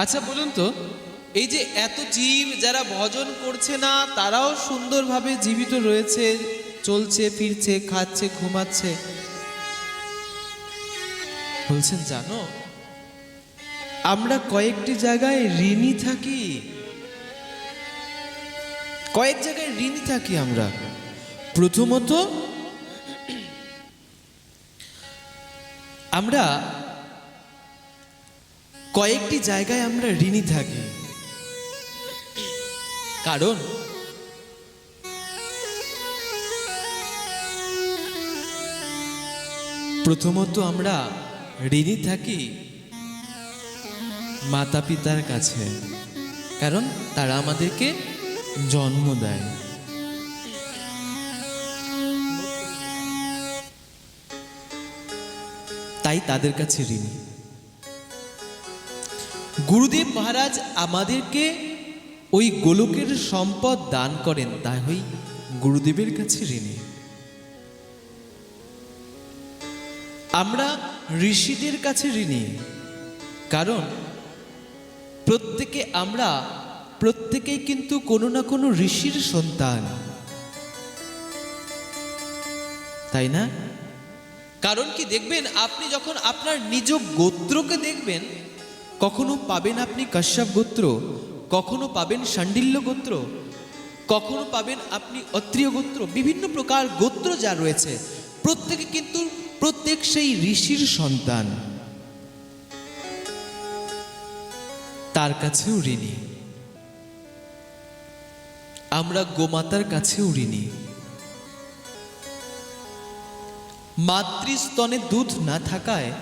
আচ্ছা বলুন তো, এই যে এত জীব যারা ভজন করছে না, তারাও সুন্দরভাবে জীবিত রয়েছে, চলছে, ফিরছে, খাচ্ছে, ঘুমাচ্ছে। বলছেন, জানো, আমরা কয়েকটি জায়গায় ঋণী থাকি। কয়েক জায়গায় ঋণী থাকি আমরা। প্রথমত, আমরা কয়েকটি জায়গায় আমরা ঋণী থাকি। কারণ? প্রথমত আমরা ঋণী থাকি মাতা পিতার কাছে, কারণ তারা আমাদেরকে জন্ম দেয়। তাই তাদের কাছে ঋণী। গুরুদেব মহারাজ আমাদেরকে ওই গোলকের সম্পদ দান করেন, তাই হই গুরুদেবের কাছে ঋণী। আমরা ঋষিদের কাছে ঋণী, কারণ প্রত্যেকে আমরা, প্রত্যেকেই কিন্তু কোনো না কোনো ঋষির সন্তান। তাই না? কারণ কি দেখবেন, আপনি যখন আপনার নিজ গোত্রকে দেখবেন কখনো পাবেন আপনি কাশ্যপ গোত্র, কখনো পাবেন শাণ্ডিল্য গোত্র, কখনো পাবেন আপনি অত্রিয় গোত্র, বিভিন্ন প্রকার গোত্র যা রয়েছে, প্রত্যেকে কিন্তু প্রত্যেক সেই ঋষির সন্তান। তার কাছেও ঋণী। আমরা গোমাতার কাছেও ঋণী। মাতৃস্তনে দুধ না থাকায়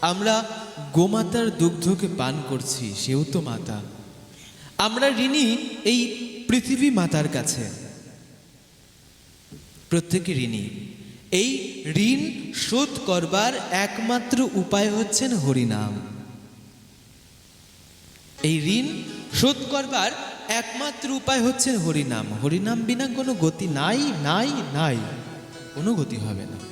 আমরা গোমাতার দুগ্ধকে পান করছি, সেও তো মাতা। আমরা ঋণী এই পৃথিবী মাতার কাছে। প্রত্যেকে ঋণী। এই ঋণ শোধ করবার একমাত্র উপায় হচ্ছেন হরিনাম। এই ঋণ শোধ করবার একমাত্র উপায় হচ্ছে হরিনাম। হরিনাম বিনা কোনো গতি নাই নাই নাই। কোনো গতি হবে না।